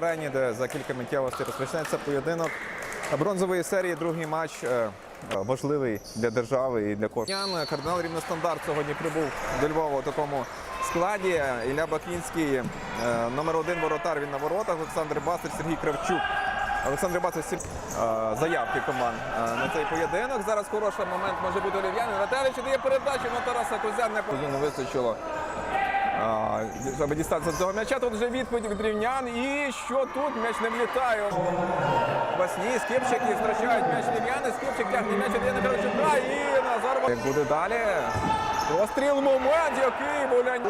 арені, де за кілька миттєвостей розпочнеться поєдинок бронзової серії. Другий матч е, важливий для держави і для кожного. Кардинал Рівностандарт сьогодні прибув до Львова у такому складі. Ілля Бакінський, е, номер один воротар. Він на воротах. Олександр Басич, Сергій Кравчук. Олександр Басич, е, заявки команд е, на цей поєдинок. Зараз хороший момент може бути Олів'янин. Ратевич дає передачу на Тараса Козяна. Не вистачило щоб дістатися до цього м'яча. Тут вже відповідь від рівнян. І що тут? М'яч не влітає. Васні, Скипчики втрачають м'яч рівняни. Скипчик тягне м'яч від Яна Кравчука і Назар. Як буде далі? Постріл момент, який болянь.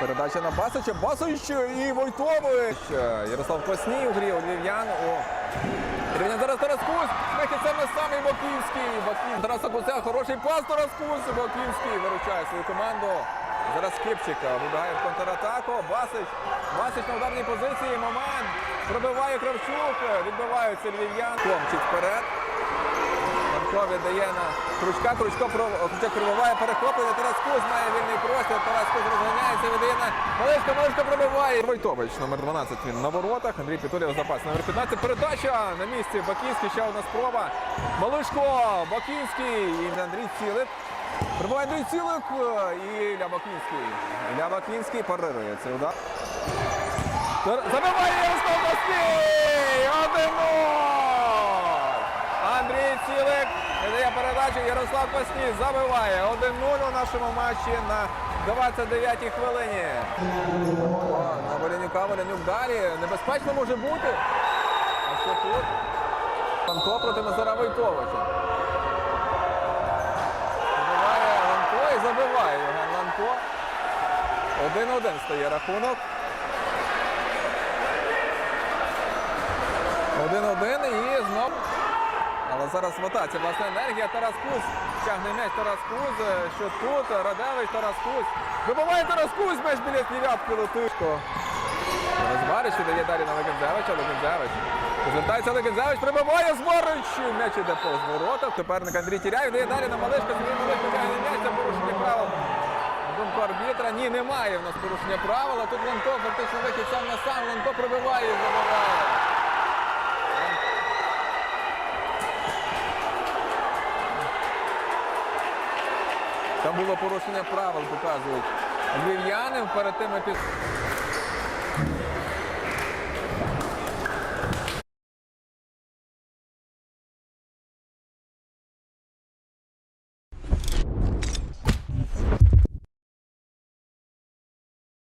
Передача на Басича. Басич і Войтович. Ярослав Косній у грі у Львів'ян. Рівня зараз Тарас Кусь. Вихід саме самий Баківський. Баків. Тараса Куся. Хороший пас Тарас Кусь. Баківський виручає свою команду. Зараз Кипчик вибігає в контратаку. Басич. Басич на ударній позиції. Момент. Пробиває Кравчук. Відбиваються львів'ян. Комчик вперед. Манко віддає на Кручка, Кручко пробиває, перехоплення. Тарас Куз має вільний простір. Тарас Куз розганяється, віддає на Малишко, Малишко пробиває. Войтович, номер 12, він на воротах. Андрій Пітулєв запас. Номер 15, передача на місці. Бакінський, ще одна спроба. Малишко, Бакінський і Андрій Цілик. Пробиває Андрій Цілик і Ілля Бакінський. Ілля Бакінський парирує цей удар. Забиває Ярослав Баскій! 1-0! Андрій Цілик видає передачу. Ярослав Пасній забиває 1-0 у нашому матчі на 29-й хвилині. На Волянюка, Волянюк далі. Небезпечно може бути. А що тут? Фанко проти Назара Войтовича. 1-1 стає рахунок. 1-1 і знов. Але зараз в власна енергія. Тарас Куз тягне м'яч Тарас Куз. Що тут? Радевич, Тарас Куз. Вибиває Тарас Куз, м'яч біля дев'ятки летишко. Розварич дає далі на Легензевича. Легензевич. Звертається Легензевич, прибиває Зворич. М'яч іде повз ворота. Теперник Андрій Тіряєв дає далі на Малишка. Малишко тягне м'яч, це порушення правил. Думку арбітра. Ні, немає в нас порушення правила. Тут Ланко фактично вихід сам на сам. Ланко пробиває і забиває. Там було порушення правил, показують львів'яни перед тим епі...